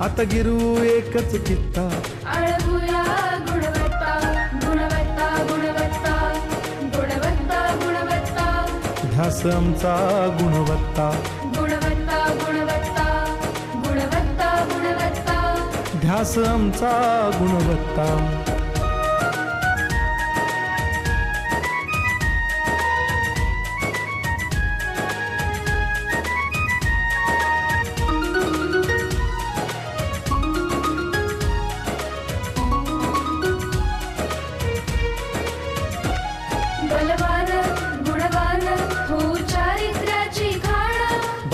आता गिरू एकच कित्ता. आळमुया गुणवत्ता गुणवत्ता गुणवत्ता गुणवत्ता गुणवत्ता. ध्यास आमचा गुणवत्ता. गुणवत्ता गुणवत्ता गुणवत्ता गुणवत्ता. ध्यास आमचा गुणवत्ता.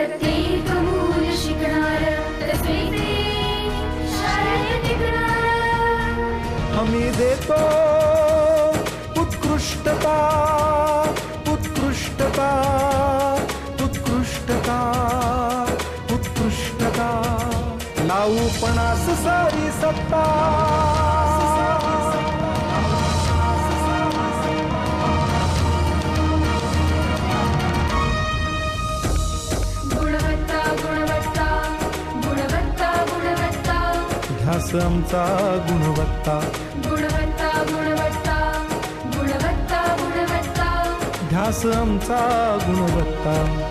प्रत्येक मूल शिकणार तसे ते शाळेत टिकणार हमी देतो उत्कृष्टता उत्कृष्टता उत्कृष्टता उत्कृष्टता। लावू पणास सारी सत्ता। ध्यास आमचा गुणवत्ता. गुणवत्ता गुणवत्ता गुणवत्ता गुणवत्ता. ध्यास आमचा गुणवत्ता.